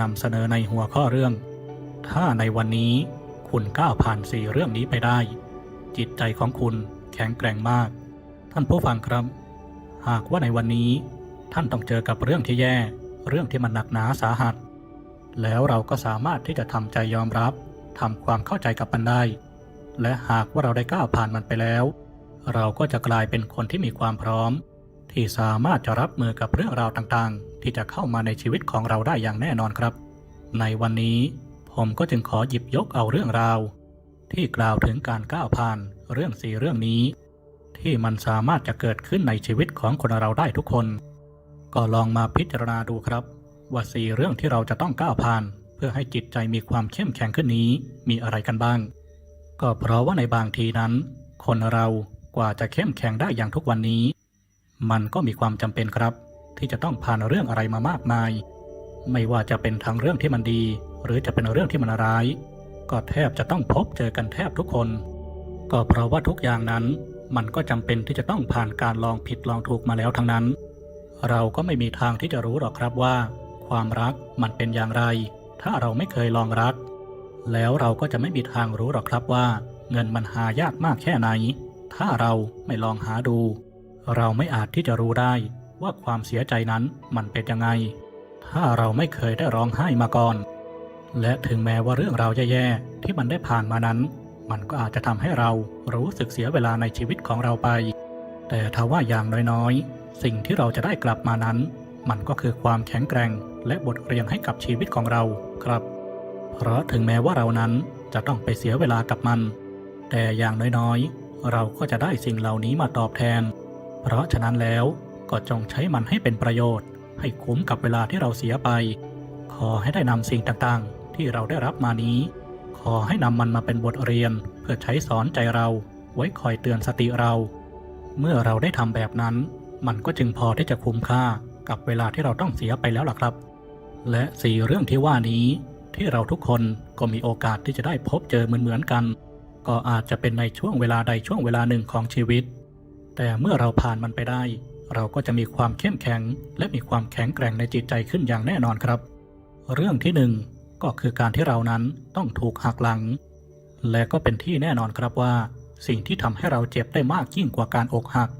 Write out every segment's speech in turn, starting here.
นำเสนอในหัวข้อเรื่อง ถ้าในวันนี้คุณก้าวผ่านสี่เรื่องนี้ไปได้ จิตใจของคุณแข็งแกร่งมาก ท่านผู้ฟังครับ หากว่าในวันนี้ ท่านต้องเจอกับเรื่องที่แย่ เรื่องที่มันหนักหนาสาหัส แล้วเราก็สามารถที่จะทำใจยอมรับทำความเข้าใจกับมันได้ และหากว่าเราได้ก้าวผ่านมันไปแล้ว เราก็จะกลายเป็นคนที่มีความพร้อม ที่สามารถจะรับมือกับเรื่องราวต่างๆ ที่จะเข้ามาในชีวิตของเราได้อย่างแน่นอนครับ ในวันนี้ผมก็จึงขอหยิบยกเอาเรื่องราว ที่กล่าวถึงการก้าวผ่านเรื่องสี่เรื่องนี้ ที่มันสามารถจะเกิดขึ้นในชีวิตของคนเราได้ทุกคน ก็ลองมาพิจารณาดูครับ ว่าสี่เรื่องที่เราจะต้องก้าวผ่าน เพื่อให้จิตใจมีความเข้มแข็งขึ้นนี้มีอะไรกันบ้าง ก็เพราะว่าในบางทีนั้น คนเรากว่าจะเข้มแข็งได้อย่างทุกวันนี้ มันก็มีความจำเป็นครับ ที่จะต้องผ่านเรื่องอะไรมามากมาย ไม่ว่าจะเป็นทางเรื่องที่มันดี หรือจะเป็นเรื่องที่มันร้าย ก็แทบจะต้องพบเจอกันแทบทุกคน ก็เพราะว่าทุกอย่างนั้น มันก็จำเป็นที่จะต้องผ่านการลองผิดลองถูกมาแล้วทั้งนั้น เราก็ไม่มีทางที่จะรู้หรอกครับว่า ความรักมันเป็นอย่างไร ถ้าเราไม่เคยลองรัก แล้วเราก็จะไม่มีทางรู้หรอกครับว่า เงินมันหายากมากแค่ไหน ถ้าเราไม่ลองหาดู เราไม่อาจที่จะรู้ได้ว่าความเสียใจนั้นมันเป็นยังไง ถ้าเราไม่เคยได้ร้องไห้มาก่อน และถึงแม้ว่าเรื่องราวแย่ๆที่มันได้ผ่านมานั้น มันก็อาจจะทำให้เรารู้สึกเสียเวลาในชีวิตของเราไป แต่ถ้าว่าอย่างน้อยๆ สิ่งที่เราจะได้กลับมานั้น มันก็คือความแข็งแกร่ง และบทเรียนให้กับชีวิตของเราครับ เพราะถึงแม้ว่าเรานั้นจะต้องไปเสียเวลากับมัน แต่อย่างน้อยๆ เราก็จะได้สิ่งเหล่านี้มาตอบแทน เพราะฉะนั้นแล้วก็จงใช้มันให้เป็นประโยชน์ ให้คุ้มกับเวลาที่เราเสียไป ขอให้ได้นำสิ่งต่างๆ ที่เราได้รับมานี้ ขอให้นำมันมาเป็นบทเรียน เพื่อใช้สอนใจเราไว้คอยเตือนสติเรา เมื่อเราได้ทำแบบนั้น มันก็จึงพอที่จะคุ้มค่ากับเวลาที่เราต้องเสียไปแล้วล่ะครับ และสี่เรื่องที่ว่านี้ ที่เราทุกคนก็มีโอกาสที่จะได้พบเจอเหมือนๆกัน ก็อาจจะเป็นในช่วงเวลาใดช่วงเวลาหนึ่งของชีวิต แต่เมื่อเราผ่านมันไปได้ เราก็จะมีความเข้มแข็ง และมีความแข็งแกร่งในจิตใจขึ้นอย่างแน่นอนครับ เรื่องที่หนึ่งก็คือการที่เรานั้นต้องถูกหักหลัง และก็เป็นที่แน่นอนครับว่า สิ่งที่ทำให้เราเจ็บได้มากยิ่งกว่าการอกหัก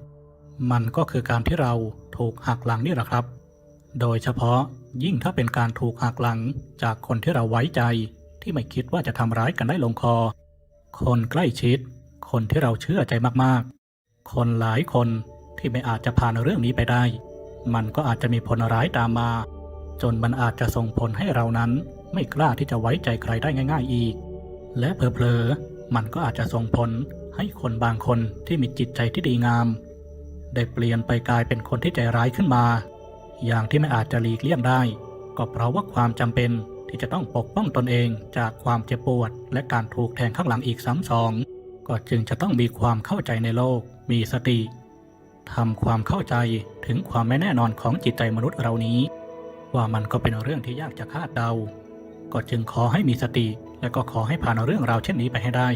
มันก็คือการที่เราถูกหักหลังนี่แหละครับ โดยเฉพาะยิ่งถ้าเป็นการถูกหักหลังจากคนที่เราไว้ใจ ที่ไม่คิดว่าจะทำร้ายกันได้ลงคอ คนใกล้ชิด คนที่เราเชื่อใจมาก คนหลายคนที่ไม่อาจจะผ่านเรื่องนี้ไปได้ มันก็อาจจะมีผลร้ายตามมา จนมันอาจจะส่งผลให้เรานั้นไม่กล้าที่จะไว้ใจใครได้ง่าย ๆอีก และเพลอๆมันก็อาจจะส่งผลให้คนบางคนที่มีจิตใจที่ดีงาม ได้เปลี่ยนไปกลายเป็นคนที่ใจร้ายขึ้นมา อย่างที่ไม่อาจจะหลีกเลี่ยงได้ ก็เพราะว่าความจำเป็นที่จะต้องปกป้องตนเองจากความเจ็บปวด และการถูกแทงข้างหลังอีกซ้ำสอง ก็จึงจะต้องมีความเข้าใจในโลก มีสติทำความเข้าใจถึงความไม่แน่นอนของจิตใจมนุษย์เรานี้ ว่ามันก็เป็นเรื่องที่ยากจะคาดเดา ก็จึงขอให้มีสติและก็ขอให้ผ่านเรื่องราวเช่นนี้ไปให้ได้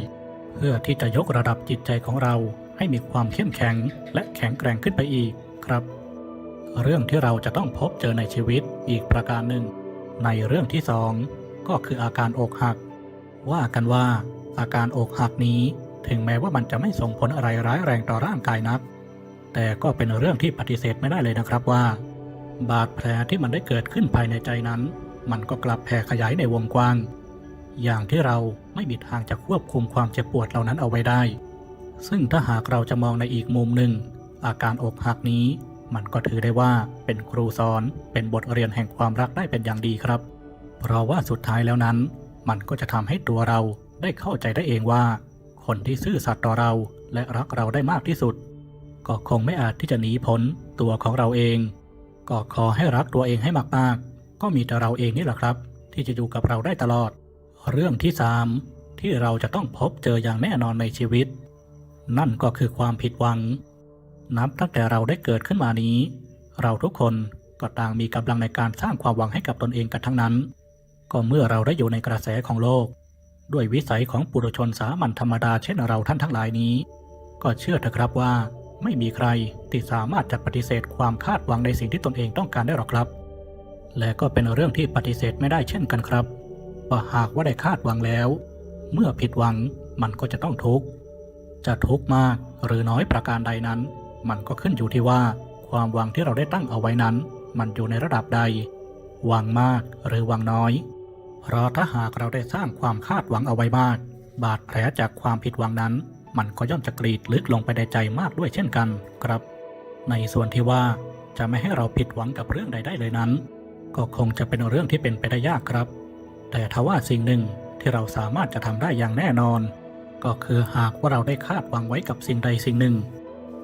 เพื่อที่จะยกระดับจิตใจของเราให้มีความเข้มแข็งและแข็งแกร่งขึ้นไปอีกครับ เรื่องที่เราจะต้องพบเจอในชีวิตอีกประการหนึ่ง ในเรื่องที่สองก็คืออาการอกหัก ว่ากันว่าอาการอกหักนี้ ถึงแม้ว่ามันจะไม่ส่งผลอะไรร้ายแรงต่อร่างกายนัก แต่ก็เป็นเรื่องที่ปฏิเสธไม่ได้เลยนะครับว่า บาดแผลที่มันได้เกิดขึ้นภายในใจนั้น มันก็กลับแผ่ขยายในวงกว้าง อย่างที่เราไม่มีทางจะควบคุมความเจ็บปวดเหล่านั้นเอาไว้ได้ ซึ่งถ้าหากเราจะมองในอีกมุมหนึ่ง อาการอกหักนี้ มันก็ถือได้ว่าเป็นครูสอนเป็นบทเรียนแห่งความรักได้เป็นอย่างดีครับ เพราะว่าสุดท้ายแล้วนั้น มันก็จะทำให้ตัวเราได้เข้าใจได้เองว่า คนที่ซื่อสัตย์ต่อเราและรักเราได้มากที่สุด ก็คงไม่อาจที่จะหนีพ้นตัวของเราเอง ก็ขอให้รักตัวเองให้มากๆก็มีแต่เราเองนี่แหละครับ ที่จะอยู่กับเราได้ตลอด เรื่องที่สามที่เราจะต้องพบเจออย่างแน่นอนในชีวิต นั่นก็คือความผิดหวัง นับตั้งแต่เราได้เกิดขึ้นมานี้ เราทุกคนก็ต่างมีกำลังในการสร้างความหวังให้กับตนเองกันทั้งนั้น ก็เมื่อเราได้อยู่ในกระแสของโลก ด้วยวิสัยของปุถุชนสามัญธรรมดาเช่นเราท่านทั้งหลายนี้ ก็เชื่อเถอะครับว่าไม่มีใครที่สามารถจะปฏิเสธความคาดหวังในสิ่งที่ตนเองต้องการได้หรอกครับ และก็เป็นเรื่องที่ปฏิเสธไม่ได้เช่นกันครับว่าหากว่าได้คาดหวังแล้ว เมื่อผิดหวังมันก็จะต้องทุกข์จะทุกข์มากหรือน้อยประการใดนั้น มันก็ขึ้นอยู่ที่ว่า ความหวังที่เราได้ตั้งเอาไว้นั้น มันอยู่ในระดับใด หวังมากหรือหวังน้อย เพราะถ้าหากเราได้สร้างความคาดหวังเอาไว้มาก บาดแผลจากความผิดหวังนั้น มันก็ย่อมจะกรีดลึกลงไปในใจมากด้วยเช่นกันครับ ในส่วนที่ว่าจะไม่ให้เราผิดหวังกับเรื่องใดได้เลยนั้น ก็คงจะเป็นเรื่องที่เป็นไปได้ยากครับ แต่ทว่าสิ่งหนึ่งที่เราสามารถจะทำได้อย่างแน่นอน ก็คือหากว่าเราได้คาดหวังไว้กับสิ่งใดสิ่งหนึ่ง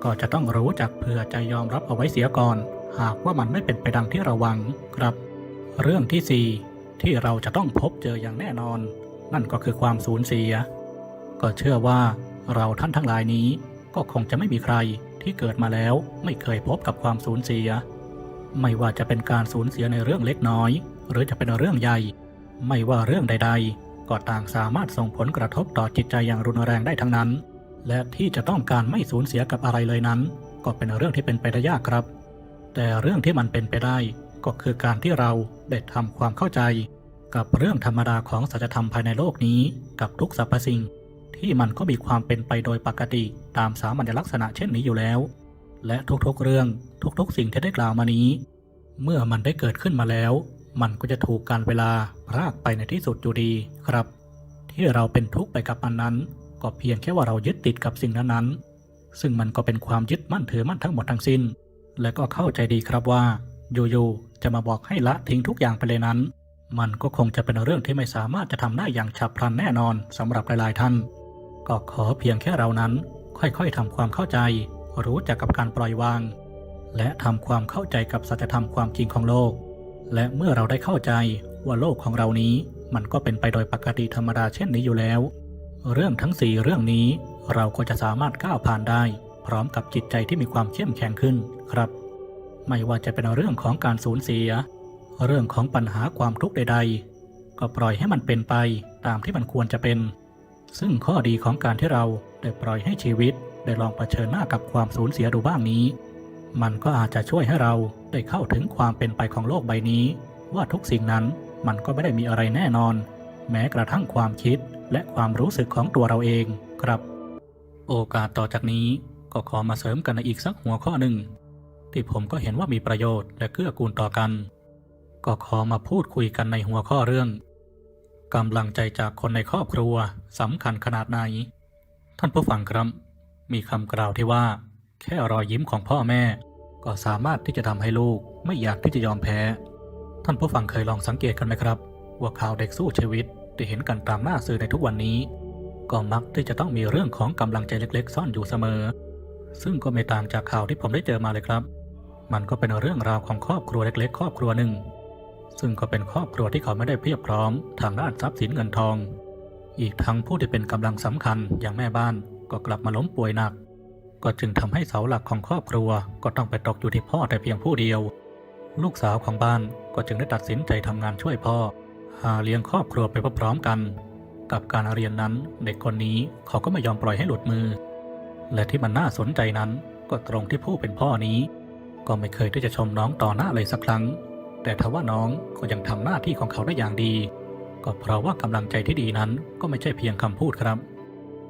ก็จะต้องรู้จักเผื่อใจยอมรับเอาไว้เสียก่อน หากว่ามันไม่เป็นไปดังที่เราหวังครับ เรื่องที่สี่ ที่เราจะต้องพบเจออย่างแน่นอน นั่นก็คือความสูญเสีย ก็เชื่อว่าเราท่านทั้งหลายนี้ ก็คงจะไม่มีใครที่เกิดมาแล้วไม่เคยพบกับความสูญเสีย ไม่ว่าจะเป็นการสูญเสียในเรื่องเล็กน้อย หรือจะเป็นเรื่องใหญ่ ไม่ว่าเรื่องใด ๆ ก็ต่างสามารถส่งผลกระทบต่อจิตใจอย่างรุนแรงได้ทั้งนั้น และที่จะต้องการไม่สูญเสียกับอะไรเลยนั้น ก็เป็นเรื่องที่เป็นไปได้ยากครับ แต่เรื่องที่มันเป็นไปได้ ก็คือการที่เราได้ทำความเข้าใจ กับเรื่องธรรมดาของสัจธรรมภายในโลกนี้กับทุกสรรพสิ่ง ที่มันก็มีความเป็นไปโดยปกติตามสามัญลักษณะเช่นนี้อยู่แล้ว และทุกๆเรื่องทุกๆ สิ่งที่ได้กล่าวมานี้ เมื่อมันได้เกิดขึ้นมาแล้ว มันก็จะถูกการเวลาพรากไปในที่สุดอยู่ดีครับ ที่เราเป็นทุกข์ไปกับมันนั้น ก็เพียงแค่ว่าเรายึดติดกับสิ่งนั้นๆซึ่งมันก็เป็นความยึดมั่นถือมั่นทั้งหมดทั้งสิ้น และก็เข้าใจดีครับว่าอยู่ๆ จะมาบอกให้ละทิ้งทุกอย่างไปเลยนั้น มันก็คงจะเป็นเรื่องที่ไม่สามารถจะทำได้อย่างฉับพลันแน่นอนสำหรับหลายๆท่าน ก็ขอเพียงแค่เรานั้น ค่อยๆทำความเข้าใจ รู้จักกับการปล่อยวาง และทำความเข้าใจกับสัจธรรมความจริงของโลก และเมื่อเราได้เข้าใจว่าโลกของเรานี้มันก็เป็นไปโดยปกติธรรมดาเช่นนี้อยู่แล้ว เรื่องทั้งสี่เรื่องนี้เราก็จะสามารถก้าวผ่านได้ พร้อมกับจิตใจที่มีความเข้มแข็งขึ้นครับ ไม่ว่าจะเป็นเรื่องของการสูญเสีย เรื่องของปัญหาความทุกข์ใด ๆ ก็ปล่อยให้มันเป็นไปตามที่มันควรจะเป็น ซึ่งข้อดีของการที่เราได้ปล่อยให้ชีวิตได้ลองเผชิญหน้ากับความสูญเสียดูบ้างนี้ มันก็อาจจะช่วยให้เราได้เข้าถึงความเป็นไปของโลกใบนี้ ว่าทุกสิ่งนั้นมันก็ไม่ได้มีอะไรแน่นอน แม้กระทั่งความคิดและความรู้สึกของตัวเราเองครับ โอกาสต่อจากนี้ก็ขอมาเสริมกันในอีกสักหัวข้อหนึ่ง ที่ผมก็เห็นว่ามีประโยชน์และเกื้อกูลต่อกัน ก็ขอมาพูดคุยกันในหัวข้อเรื่องกำลังใจจากคนในครอบครัวสำคัญขนาดไหน ท่านผู้ฟังครับ มีคำกล่าวที่ว่า แค่รอยยิ้มของพ่อแม่ ก็สามารถที่จะทำให้ลูกไม่อยากที่จะยอมแพ้ ท่านผู้ฟังเคยลองสังเกตกันไหมครับ ว่าข่าวเด็กสู้ชีวิตที่เห็นกันตามหน้าสื่อในทุกวันนี้ ก็มักที่จะต้องมีเรื่องของกำลังใจเล็ก ๆ ซ่อนอยู่เสมอ ซึ่งก็ไม่ต่างจากข่าวที่ผมได้เจอมาเลยครับ มันก็เป็นเรื่องราวของครอบครัวเล็ก ๆ ครอบครัวหนึ่ง ซึ่งก็เป็นครอบครัวที่เขาไม่ได้เพียบพร้อมทางด้านทรัพย์สินเงินทอง อีกทั้งผู้ที่เป็นกำลังสำคัญอย่างแม่บ้านก็กลับมาล้มป่วยหนัก ก็จึงทำให้เสาหลักของครอบครัวก็ต้องไปตกอยู่ที่พ่อแต่เพียงผู้เดียว ลูกสาวของบ้านก็จึงได้ตัดสินใจทำงานช่วยพ่อ หาเลี้ยงครอบครัวไปพร้อมๆกัน กับการเรียนนั้นเด็กคนนี้เขาก็ไม่ยอมปล่อยให้หลุดมือ และที่มันน่าสนใจนั้นก็ตรงที่ผู้เป็นพ่อนี้ ก็ไม่เคยที่จะชมน้องต่อหน้าเลยสักครั้ง แต่ทว่าน้องก็ยังทำหน้าที่ของเขาได้อย่างดี ก็เพราะว่ากำลังใจที่ดีนั้นก็ไม่ใช่เพียงคำพูดครับ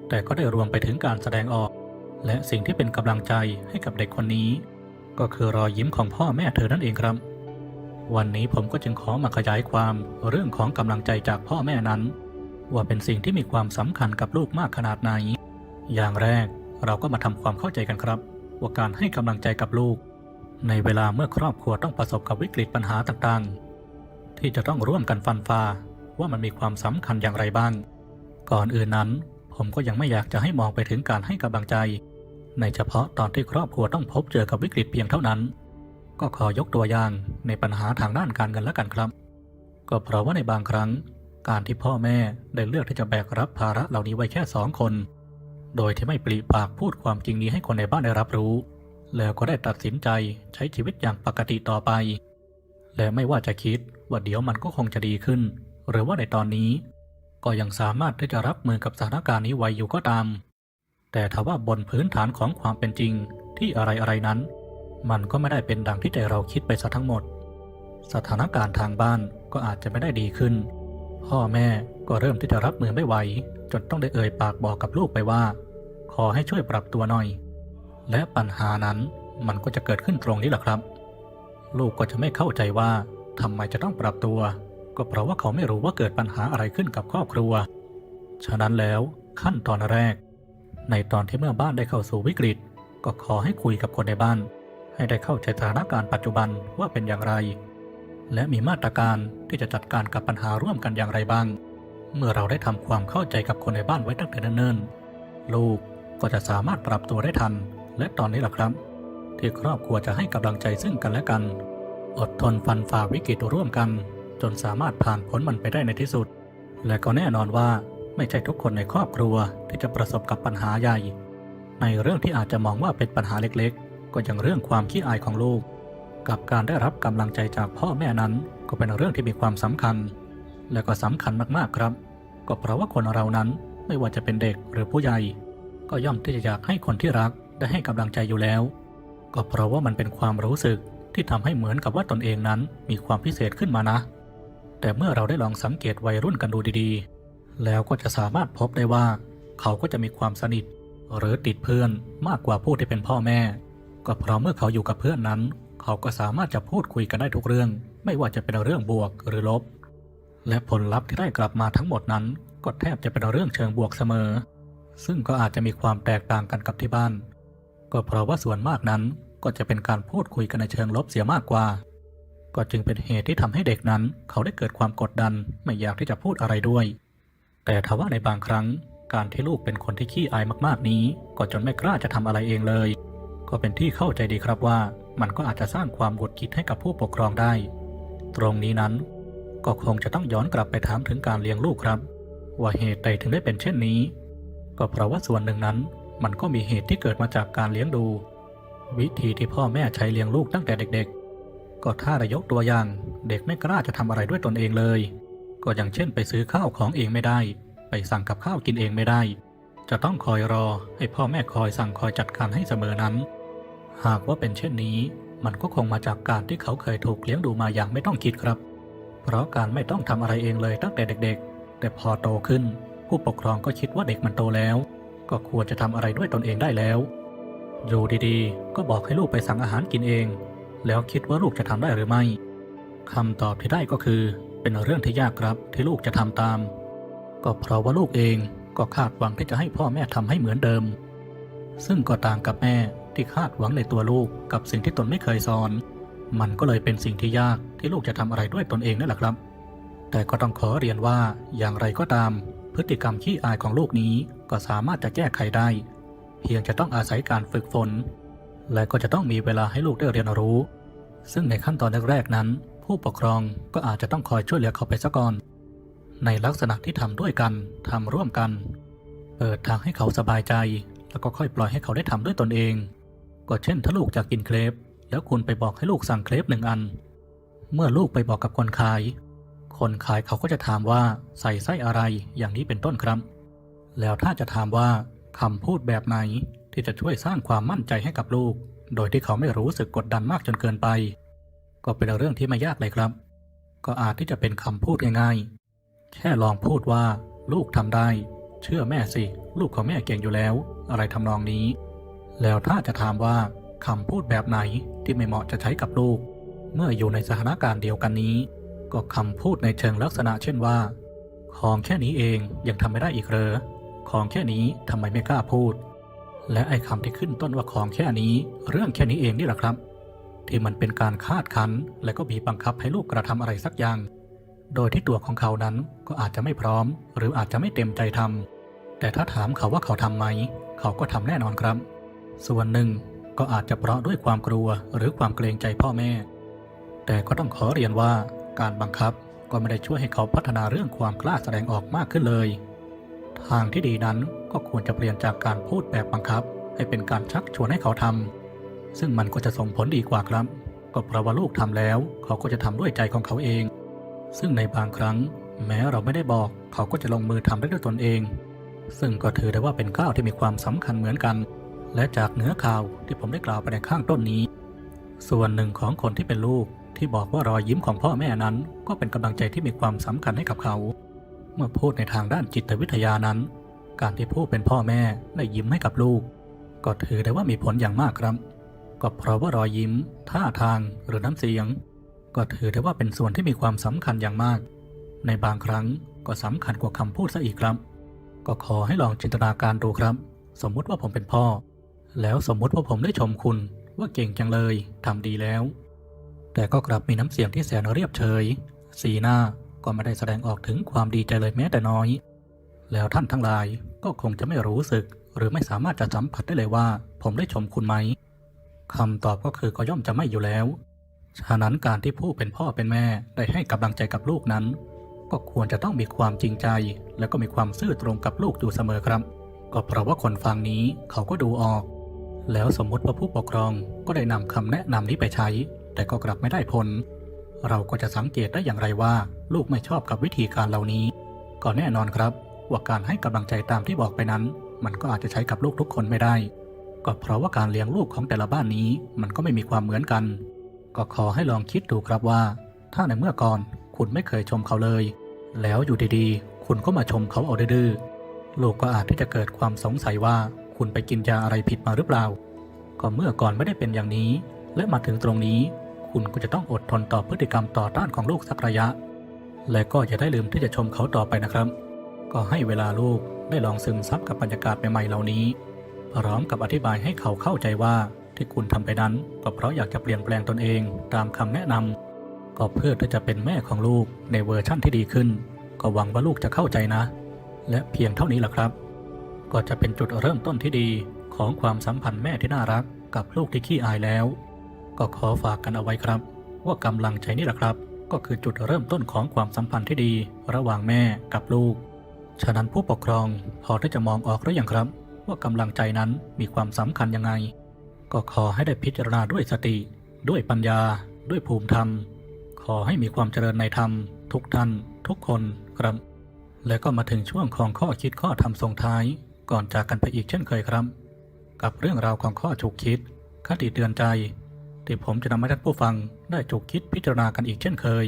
แต่ก็ได้รวมไปถึงการแสดงออก และสิ่งที่เป็นกำลังใจให้กับเด็กคนนี้ ก็คือรอยยิ้มของพ่อแม่เธอนั่นเองครับ วันนี้ผมก็จึงขอมาขยายความเรื่องของกำลังใจจากพ่อแม่นั้น ว่าเป็นสิ่งที่มีความสำคัญกับลูกมากขนาดไหนอย่างแรกเราก็มาทำความเข้าใจกันครับว่าการให้กำลังใจกับลูก ในเวลาเมื่อครอบครัวต้องประสบกับวิกฤตปัญหาต่างๆ ที่จะต้องร่วมกันฟันฝ่าว่ามันมีความสำคัญอย่างไรบ้าง ก่อนอื่นนั้น ผมก็ยังไม่อยากจะให้มองไปถึงการให้กำลังใจ ในเฉพาะตอนที่ครอบครัวต้องพบเจอกับวิกฤตเพียงเท่านั้น ก็ขอยกตัวอย่างในปัญหาทางด้านการเงินแล้วกันครับ ก็เพราะว่าในบางครั้ง การที่พ่อแม่ได้เลือกที่จะแบกรับภาระเหล่านี้ไว้แค่สองคน โดยที่ไม่ปลีปากพูดความจริงนี้ให้คนในบ้านได้รับรู้ แล้วก็ได้ตัดสินใจใช้ชีวิตอย่างปกติต่อไป และไม่ว่าจะคิดว่าเดี๋ยวมันก็คงจะดีขึ้น หรือว่าในตอนนี้ ก็ยังสามารถที่จะรับมือกับสถานการณ์นี้ไว้อยู่ก็ตาม แต่ถ้าว่าบนพื้นฐานของความเป็นจริงที่อะไรอะไรนั้น มันก็ไม่ได้เป็นดังที่ใจเราคิดไปซะทั้งหมด สถานการณ์ทางบ้านก็อาจจะไม่ได้ดีขึ้น พ่อแม่ก็เริ่มที่จะรับมือไม่ไหว จนต้องได้เอ่ยปากบอกกับลูกไปว่า ขอให้ช่วยปรับตัวหน่อย และปัญหานั้นมันก็จะเกิดขึ้นตรงนี้แหละครับ ลูกก็จะไม่เข้าใจว่าทำไมจะต้องปรับตัว ก็เพราะว่าเขาไม่รู้ว่าเกิดปัญหาอะไรขึ้นกับครอบครัว ฉะนั้นแล้วขั้นตอนแรก ในตอนที่เมื่อบ้านได้เข้าสู่วิกฤต ก็ขอให้คุยกับคนในบ้าน ให้ได้เข้าใจสถานการณ์ปัจจุบันว่าเป็นอย่างไร และมีมาตรการที่จะจัดการกับปัญหาร่วมกันอย่างไรบ้าง เมื่อเราได้ทำความเข้าใจกับคนในบ้านไว้ตั้งแต่เนิ่นๆลูกก็จะสามารถปรับตัวได้ทัน และตอนนี้แหละครับ ที่ครอบครัวจะให้กำลังใจซึ่งกันและกัน อดทนฟันฝ่าวิกฤตร่วมกัน จนสามารถผ่านพ้นมันไปได้ในที่สุด และก็แน่นอนว่าไม่ใช่ทุกคนในครอบครัวที่จะประสบกับปัญหาใหญ่ ในเรื่องที่อาจจะมองว่าเป็นปัญหาเล็กๆ ก็อย่างเรื่องความขี้อายของลูก กับการได้รับกำลังใจจากพ่อแม่นั้น ก็เป็นเรื่องที่มีความสำคัญ และก็สำคัญมากๆครับ ก็เพราะว่าคนเรานั้นไม่ว่าจะเป็นเด็กหรือผู้ใหญ่ ก็ย่อมที่จะอยากให้คนที่รัก ได้ให้กำลังใจอยู่แล้ว ก็เพราะว่ามันเป็นความรู้สึกที่ทำให้เหมือนกับว่าตนเองนั้นมีความพิเศษขึ้นมานะ แต่เมื่อเราได้ลองสังเกตวัยรุ่นกันดูดีๆ แล้วก็จะสามารถพบได้ว่า เขาก็จะมีความสนิท หรือติดเพื่อนมากกว่าผู้ที่เป็นพ่อแม่ ก็เพราะเมื่อเขาอยู่กับเพื่อนนั้น เขาก็สามารถจะพูดคุยกันได้ทุกเรื่อง ไม่ว่าจะเป็นเรื่องบวกหรือลบ และผลลัพธ์ที่ได้กลับมาทั้งหมดนั้น ก็แทบจะเป็นเรื่องเชิงบวกเสมอ ซึ่งก็อาจจะมีความแตกต่างกันกับที่บ้าน ก็เพราะว่าส่วนมากนั้นก็จะเป็นการพูดคุยกันในเชิงลบเสียมากกว่า ก็จึงเป็นเหตุที่ทำให้เด็กนั้น เขาได้เกิดความกดดันไม่อยากที่จะพูดอะไรด้วย แต่ทว่าในบางครั้ง การที่ลูกเป็นคนที่ขี้อายมากๆนี้ ก็จนไม่กล้าจะทำอะไรเองเลย ก็เป็นที่เข้าใจดีครับว่ามันก็อาจจะสร้างความหงุดหงิดให้กับผู้ปกครองได้ ตรงนี้นั้น ก็คงจะต้องย้อนกลับไปถามถึงการเลี้ยงลูกครับ ว่าเหตุใดถึงได้เป็นเช่นนี้ ก็เพราะว่าส่วนหนึ่งนั้น มันก็มีเหตุที่เกิดมาจากการเลี้ยงดู วิธีที่พ่อแม่ใช้เลี้ยงลูกตั้งแต่เด็กๆ ก็ถ้าได้ยกตัวอย่าง เด็กไม่กล้าจะทำอะไรด้วยตนเองเลย ก็อย่างเช่นไปซื้อข้าวของเองไม่ได้ ไปสั่งกับข้าวกินเองไม่ได้ จะต้องคอยรอให้พ่อแม่คอยสั่งคอยจัดการให้เสมอนั้น หากว่าเป็นเช่นนี้มันก็คงมาจากการที่เขาเคยถูกเลี้ยงดูมาอย่างไม่ต้องคิดครับ เพราะการไม่ต้องทำอะไรเองเลยตั้งแต่เด็ก ๆ แต่พอโตขึ้น ผู้ปกครองก็คิดว่าเด็กมันโตแล้ว ก็ควรจะทำอะไรด้วยตนเองได้แล้ว อยู่ดีๆ ก็บอกให้ลูกไปสั่งอาหารกินเอง แล้วคิดว่าลูกจะทำได้หรือไม่คำตอบที่ได้ก็คือ เป็นเรื่องที่ยากครับที่ลูกจะทำตาม ก็เพราะว่าลูกเองก็คาดหวังที่จะให้พ่อแม่ทำให้เหมือนเดิม ซึ่งก็ต่างกับแม่ที่คาดหวังในตัวลูกกับสิ่งที่ตนไม่เคยสอน มันก็เลยเป็นสิ่งที่ยากที่ลูกจะทำอะไรด้วยตนเองนั่นแหละครับ แต่ก็ต้องขอเรียนว่าอย่างไรก็ตาม พฤติกรรมขี้อายของลูกนี้ก็สามารถจะแก้ไขได้ เพียงจะต้องอาศัยการฝึกฝน และก็จะต้องมีเวลาให้ลูกได้เรียนรู้ ซึ่งในขั้นตอนแรกๆนั้น ผู้ปกครองก็อาจจะต้องคอยช่วยเหลือเขาไปซะก่อน ในลักษณะที่ทำด้วยกันทำร่วมกันเปิดทางให้เขาสบายใจ แล้วก็ค่อยปล่อยให้เขาได้ทำด้วยตนเอง ก็เช่นถ้าลูกจะกินเครปแล้วคุณไปบอกให้ลูกสั่งเครปหนึ่งอัน เมื่อลูกไปบอกกับคนขาย คนขายเขาก็จะถามว่าใส่ไส้อะไรอย่างนี้เป็นต้นครับ แล้วถ้าจะถามว่าคำพูดแบบไหนที่จะช่วยสร้างความมั่นใจให้กับลูก โดยที่เขาไม่รู้สึกกดดันมากจนเกินไป ก็เป็นเรื่องที่ไม่ยากเลยครับ ก็อาจที่จะเป็นคำพูดง่ายๆ แค่ลองพูดว่า ลูกทำได้ เชื่อแม่สิ ลูกของแม่เก่งอยู่แล้ว อะไรทำนองนี้ แล้วถ้าจะถามว่าคำพูดแบบไหนที่ไม่เหมาะจะใช้กับลูก เมื่ออยู่ในสถานการณ์เดียวกันนี้ ก็คำพูดในเชิงลักษณะเช่นว่า ของแค่นี้เองยังทำไม่ได้อีกเหรอ ของแค่นี้ทำไมไม่กล้าพูด และไอ้คำที่ขึ้นต้นว่าของแค่นี้ เรื่องแค่นี้เองนี่แหละครับ ที่มันเป็นการคาดคั้น และก็บีบบังคับให้ลูกกระทำอะไรสักอย่าง โดยที่ตัวของเขานั้นก็อาจจะไม่พร้อม หรืออาจจะไม่เต็มใจทำแต่ถ้าถามเขาว่าเขาทำไหม เขาก็ทำแน่นอนครับ ส่วนหนึ่งก็อาจจะเพราะด้วยความกลัวหรือความเกรงใจพ่อแม่ แต่ก็ต้องขอเรียนว่า การบังคับก็ไม่ได้ช่วยให้เขาพัฒนาเรื่องความกล้าแสดงออกมากขึ้นเลย ทางที่ดีนั้นก็ควรจะเปลี่ยนจากการพูดแบบบังคับ ให้เป็นการชักชวนให้เขาทำซึ่งมันก็จะส่งผลดีกว่าครับ ก็เพราะว่าลูกทำแล้ว เขาก็จะทำด้วยใจของเขาเอง ซึ่งในบางครั้ง แม้เราไม่ได้บอก เขาก็จะลงมือทำได้ด้วยตนเอง ซึ่งก็ถือได้ว่าเป็นก้าวที่มีความสำคัญเหมือนกัน และจากเนื้อข่าวที่ผมได้กล่าวไปในข้างต้นนี้ ส่วนหนึ่งของคนที่เป็นลูก ที่บอกว่ารอยยิ้มของพ่อแม่นั้น ก็เป็นกำลังใจที่มีความสำคัญให้กับเขา เมื่อพูดในทางด้านจิตวิทยานั้น การที่ผู้เป็นพ่อแม่ได้ยิ้มให้กับลูก ก็ถือได้ว่ามีผลอย่างมากครับ ก็เพราะว่ารอยยิ้ม ท่าทางหรือน้ำเสียง ก็ถือได้ว่าเป็นส่วนที่มีความสำคัญอย่างมาก ในบางครั้งก็สำคัญกว่าคำพูดซะอีกครับ ก็ขอให้ลองจินตนาการดูครับ สมมติว่าผมเป็นพ่อ แล้วสมมติว่าผมได้ชมคุณว่าเก่งจังเลยทำดีแล้ว แต่ก็กลับมีน้ำเสียงที่แสนเรียบเฉย สีหน้าก็ไม่ได้แสดงออกถึงความดีใจเลยแม้แต่น้อย แล้วท่านทั้งหลายก็คงจะไม่รู้สึก หรือไม่สามารถจะสัมผัสได้เลยว่า ผมได้ชมคุณไหมคำตอบก็คือก็ย่อมจะไม่อยู่แล้ว ฉะนั้นการที่ผู้เป็นพ่อเป็นแม่ได้ให้กำลังใจกับลูกนั้น ก็ควรจะต้องมีความจริงใจ และก็มีความซื่อตรงกับลูกอยู่เสมอครับ ก็เพราะว่าคนฟังนี้เขาก็ดูออก แล้วสมมติว่าผู้ปกครองก็ได้นำคำแนะนำนี้ไปใช้ แต่ก็กลับไม่ได้ผล เราก็จะสังเกตได้อย่างไรว่า ลูกไม่ชอบกับวิธีการเหล่านี้ ก็แน่นอนครับ ว่าการให้กำลังใจตามที่บอกไปนั้น มันก็อาจจะใช้กับลูกทุกคนไม่ได้ ก็เพราะว่าการเลี้ยงลูกของแต่ละบ้านนี้ มันก็ไม่มีความเหมือนกัน ก็ขอให้ลองคิดดูครับว่า ถ้าในเมื่อก่อนคุณไม่เคยชมเขาเลย แล้วอยู่ดีๆ คุณก็มาชมเขาเอาดื้อลูกก็อาจที่จะเกิดความสงสัยว่าคุณไปกินยาอะไรผิดมาหรือเปล่า ก็เมื่อก่อนไม่ได้เป็นอย่างนี้ และมาถึงตรงนี้ คุณก็จะต้องอดทนต่อพฤติกรรมต่อต้านของลูกสักระยะ และก็อย่าได้ลืมที่จะชมเขาต่อไปนะครับ ก็ให้เวลาลูกได้ลองซึมซับกับบรรยากาศใหม่ๆเหล่านี้ พร้อมกับอธิบายให้เขาเข้าใจว่าที่คุณทำไปนั้น ก็เพราะอยากจะเปลี่ยนแปลงตนเองตามคำแนะนำก็เพื่อที่จะเป็นแม่ของลูกในเวอร์ชั่นที่ดีขึ้น ก็หวังว่าลูกจะเข้าใจนะ และเพียงเท่านี้แหละครับ ก็จะเป็นจุดเริ่มต้นที่ดีของความสัมพันธ์แม่ที่น่ารักกับลูกที่ขี้อายแล้ว ก็ขอฝากกันเอาไว้ครับ ว่ากำลังใจนี่แหละครับ ก็คือจุดเริ่มต้นของความสัมพันธ์ที่ดี ระหว่างแม่กับลูก ฉะนั้นผู้ปกครองพอที่จะมองออกหรือยังครับ ว่ากำลังใจนั้นมีความสำคัญยังไง ก็ขอให้ได้พิจารณาด้วยสติ ด้วยปัญญา ด้วยภูมิธรรม ขอให้มีความเจริญในธรรม ทุกท่าน ทุกคนครับ และก็มาถึงช่วงของข้อคิดข้อธรรมส่งท้าย ก่อนจากกันไปอีกเช่นเคยครับ กับเรื่องราวของข้อฉุกคิดคติเตือนใจ ที่ผมจะนำมาให้ท่านผู้ฟังได้ฉุกคิดพิจารณากันอีกเช่นเคย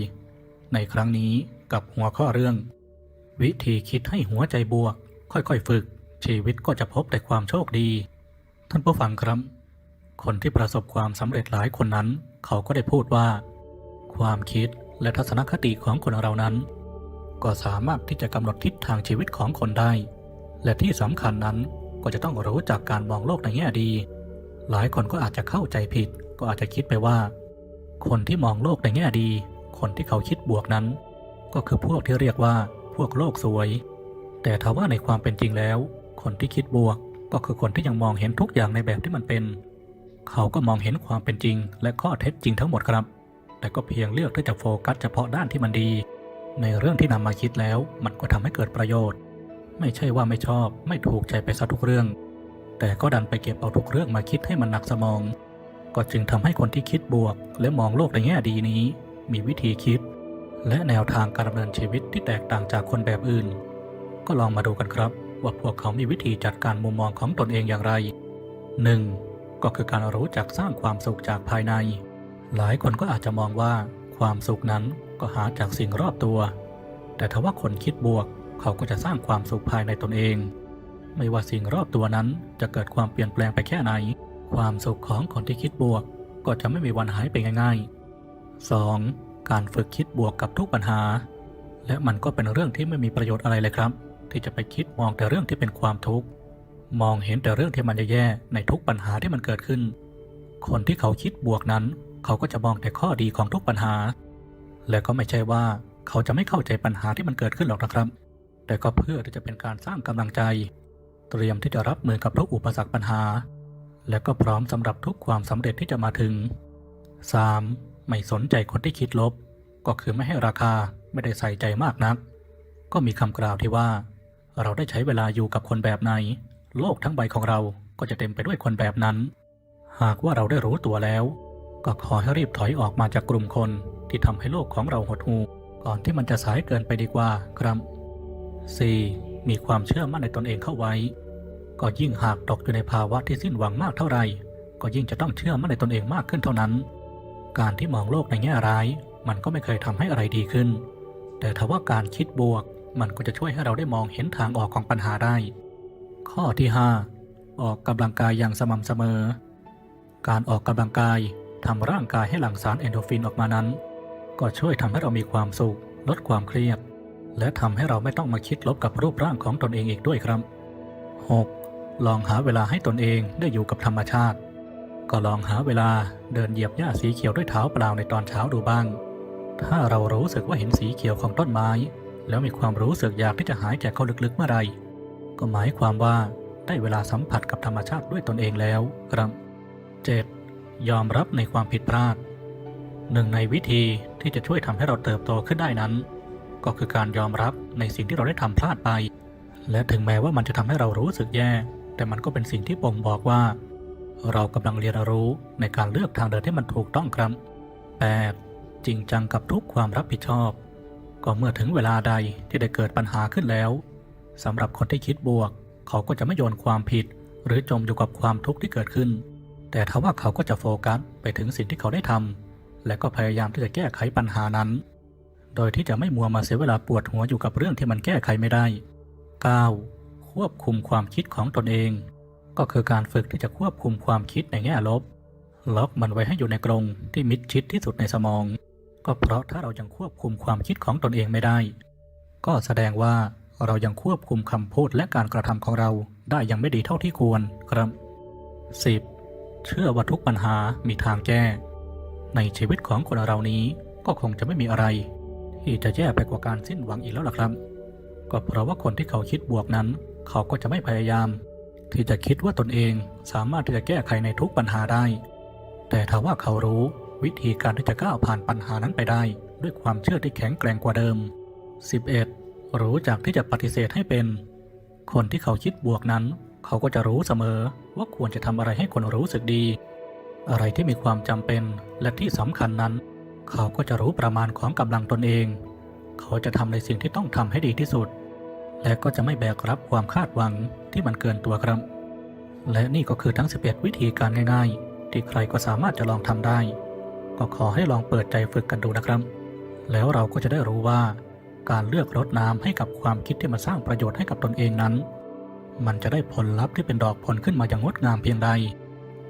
ในครั้งนี้กับหัวข้อเรื่อง วิธีคิดให้หัวใจบวก ค่อยๆ ฝึก ชีวิตก็จะพบแต่ความโชคดี ท่านผู้ฟังครับ คนที่ประสบความสำเร็จหลายคนนั้น เขาก็ได้พูดว่า ความคิดและทัศนคติของคนเรานั้น ก็สามารถที่จะกำหนดทิศทางชีวิตของคนได้ และที่สำคัญนั้นก็จะต้องรู้จักการมองโลกในแง่ดี หลายคนก็อาจจะเข้าใจผิด ก็อาจจะคิดไปว่า คนที่มองโลกในแง่ดี คนที่เขาคิดบวกนั้น ก็คือพวกที่เรียกว่าพวกโลกสวย แต่ถ้าว่าในความเป็นจริงแล้ว คนที่คิดบวก ก็คือคนที่ยังมองเห็นทุกอย่างในแบบที่มันเป็น เขาก็มองเห็นความเป็นจริง และข้อเท็จจริงทั้งหมดครับ แต่ก็เพียงเลือกที่จะโฟกัสเฉพาะด้านที่มันดี ในเรื่องที่นำมาคิดแล้ว มันก็ทำให้เกิดประโยชน์ ไม่ใช่ว่าไม่ชอบ ไม่ถูกใจไปซะทุกเรื่อง แต่ก็ดันไปเก็บเอาทุกเรื่องมาคิดให้มันหนักสมอง ก็จึงทำให้คนที่คิดบวก และมองโลกในแง่ดีนี้ มีวิธีคิด และแนวทางการดำเนินชีวิตที่แตกต่างจากคนแบบอื่น ก็ลองมาดูกันครับ ว่าพวกเขามีวิธีจัดการมุมมองของตนเองอย่างไร 1. ก็คือการรู้จักสร้างความสุขจากภายใน หลายคนก็อาจจะมองว่าความสุขนั้นก็หาจากสิ่งรอบตัว แต่ถ้าว่าคนคิดบวก เขาก็จะสร้างความสุขภายในตนเอง ไม่ว่าสิ่งรอบตัวนั้นจะเกิดความเปลี่ยนแปลงไปแค่ไหน ความสุขของคนที่คิดบวกก็จะไม่มีวันหายไปง่าย ๆ 2. การฝึกคิดบวกกับทุกปัญหา และมันก็เป็นเรื่องที่ไม่มีประโยชน์อะไรเลยครับ ที่จะไปคิดมองแต่เรื่องที่เป็นความทุกข์มองเห็นแต่เรื่องที่มันแย่ๆในทุกปัญหาที่มันเกิดขึ้น คนที่เขาคิดบวกนั้น เขาก็จะมองแต่ข้อดีของทุกปัญหา และก็ไม่ใช่ว่าเขาจะไม่เข้าใจปัญหาที่มันเกิดขึ้นหรอกนะครับ แต่ก็เพื่อที่จะเป็นการสร้างกำลังใจ เตรียมที่จะรับมือกับทุกอุปสรรคปัญหา และก็พร้อมสำหรับทุกความสำเร็จที่จะมาถึง 3. ไม่สนใจคนที่คิดลบ ก็คือไม่ให้ราคาไม่ได้ใส่ใจมากนัก ก็มีคำกล่าวที่ว่า เราได้ใช้เวลาอยู่กับคนแบบไหน โลกทั้งใบของเราก็จะเต็มไปด้วยคนแบบนั้น หากว่าเราได้รู้ตัวแล้ว ก็ขอให้รีบถอยออกมาจากกลุ่มคนที่ทำให้โลกของเราหดหู่ก่อนที่มันจะสายเกินไปดีกว่าครับ 4. มีความเชื่อมั่นในตนเองเข้าไว้ ก็ยิ่งหากตกอยู่ในภาวะที่สิ้นหวังมากเท่าไหร่ ก็ยิ่งจะต้องเชื่อมั่นในตนเองมากขึ้นเท่านั้น การที่มองโลกในแง่ร้าย มันก็ไม่เคยทำให้อะไรดีขึ้น แต่ถ้าว่าการคิดบวก มันก็จะช่วยให้เราได้มองเห็นทางออกของปัญหาได้ ข้อที่ 5 ออกกำลังกายอย่างสม่ำเสมอ การออกกำลังกายทำร่างกายให้หลั่งสารเอนโดรฟินออกมานั้น ก็ช่วยทำให้เรามีความสุข ลดความเครียด และทำให้เราไม่ต้องมาคิดลบกับรูปร่างของตนเองอีกด้วยครับ 6. ลองหาเวลาให้ตนเองได้อยู่กับธรรมชาติ ก็ลองหาเวลาเดินเหยียบหญ้าสีเขียวด้วยเท้าเปล่าในตอนเช้าดูบ้าง ถ้าเรารู้สึกว่าเห็นสีเขียวของต้นไม้ แล้วมีความรู้สึกอยากที่จะหายใจเข้าลึกๆเมื่อไรก็หมายความว่าได้เวลาสัมผัสกับธรรมชาติด้วยตนเองแล้วครับ 7. ยอมรับในความผิดพลาด หนึ่งในวิธีที่จะช่วยทำให้เราเติบโตขึ้นได้นั้น ก็คือการยอมรับในสิ่งที่เราได้ทำพลาดไป และถึงแม้ว่ามันจะทำให้เรารู้สึกแย่ แต่มันก็เป็นสิ่งที่บ่งบอกว่า เรากำลังเรียนรู้ในการเลือกทางเดินที่มันถูกต้องครับ 8. จริงจังกับทุกความรับผิดชอบ ก็เมื่อถึงเวลาใดที่ได้เกิดปัญหาขึ้นแล้วสำหรับคนที่คิดบวก เขาก็จะไม่โยนความผิด หรือจมอยู่กับความทุกข์ที่เกิดขึ้น แต่ทว่าเขาก็จะโฟกัสไปถึงสิ่งที่เขาได้ทำและก็พยายามที่จะแก้ไขปัญหานั้น โดยที่จะไม่มัวมาเสียเวลาปวดหัวอยู่กับเรื่องที่มันแก้ไขไม่ได้ 9. ควบคุมความคิดของตนเอง ก็คือการฝึกที่จะควบคุมความคิดในแง่ลบ ล็อกมันไว้ให้อยู่ในกรงที่มิดชิดที่สุดในสมอง ก็เพราะถ้าเรายังควบคุมความคิดของตนเองไม่ได้ ก็แสดงว่าเรายังควบคุมคำพูดและการกระทำของเราได้ยังไม่ดีเท่าที่ควรครับ 10. เชื่อว่าทุกปัญหามีทางแก้ ในชีวิตของคนเรานี้ก็คงจะไม่มีอะไร ที่จะแย่ไปกว่าการสิ้นหวังอีกแล้วล่ะครับ ก็เพราะว่าคนที่เขาคิดบวกนั้น เขาก็จะไม่พยายาม ที่จะคิดว่าตนเองสามารถที่จะแก้ไขในทุกปัญหาได้ แต่ถ้าว่าเขารู้วิธีการที่จะก้าวผ่านปัญหานั้นไปได้ ด้วยความเชื่อที่แข็งแกร่งกว่าเดิม 11. รู้จักที่จะปฏิเสธให้เป็น คนที่เขาคิดบวกนั้น เขาก็จะรู้เสมอว่าควรจะทำอะไรให้คนรู้สึกดี อะไรที่มีความจำเป็นและที่สำคัญนั้น เขาก็จะรู้ประมาณของกำลังตนเอง เขาจะทำในสิ่งที่ต้องทำให้ดีที่สุด และก็จะไม่แบกรับความคาดหวังที่มันเกินตัวครับ และนี่ก็คือทั้ง 11 วิธีการง่ายๆ ที่ใครก็สามารถจะลองทำได้ ก็ขอให้ลองเปิดใจฝึกกันดูนะครับ แล้วเราก็จะได้รู้ว่า การเลือกรดน้ำให้กับความคิดที่มาสร้างประโยชน์ให้กับตนเองนั้น มันจะได้ผลลัพธ์ที่เป็นดอกผลขึ้นมาอย่างงดงามเพียงใด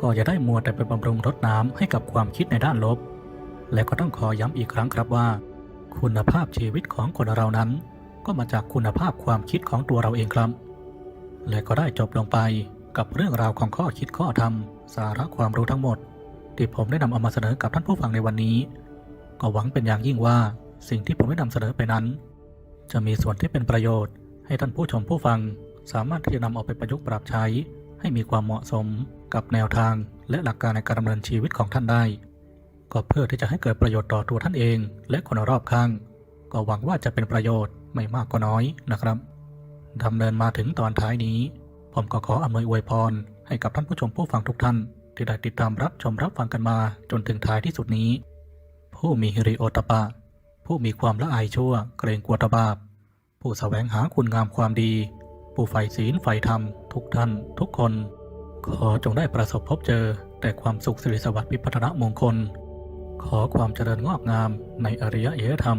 ก็จะได้มัวแต่ไปบำรุงรดน้ำให้กับความคิดในด้านลบ และก็ต้องขอย้ำอีกครั้งครับว่า คุณภาพชีวิตของคนเรานั้น ก็มาจากคุณภาพความคิดของตัวเราเองครับ และก็ได้จบลงไปกับเรื่องราวของข้อคิดข้อธรรม สาระความรู้ทั้งหมด ที่ผมได้นำเอามาเสนอกับท่านผู้ฟังในวันนี้ ก็หวังเป็นอย่างยิ่งว่าสิ่งที่ผมได้นำเสนอไปนั้น จะมีส่วนที่เป็นประโยชน์ ให้ท่านผู้ชมผู้ฟัง สามารถที่จะนำเอาไปประยุกต์ปรับใช้ ให้มีความเหมาะสมกับแนวทาง และหลักการในการดำเนินชีวิตของท่านได้ ก็เพื่อที่จะให้เกิดประโยชน์ต่อตัวท่านเอง และคนรอบข้าง ก็หวังว่าจะเป็นประโยชน์ ไม่มากก็น้อยนะครับดำเนินมาถึงตอนท้ายนี้ ผมก็ขออำนวยอวยพร ให้กับท่านผู้ชมผู้ฟังทุกท่าน ที่ได้ติดตามรับชมรับฟังกันมาจนถึงท้ายที่สุดนี้ ผู้มีฮิริโอตปะ ผู้มีความละอายชั่ว เกรงกลัวตบาป ผู้แสวงหาคุณงามความดี ผู้ใฝ่ศีลใฝ่ธรรม ทุกท่าน ทุกคน ขอจงได้ประสบพบเจอ แต่ความสุขสิริสวัสดิ์พิพัฒนมงคล ขอความเจริญงอกงามในอริยเอธรรม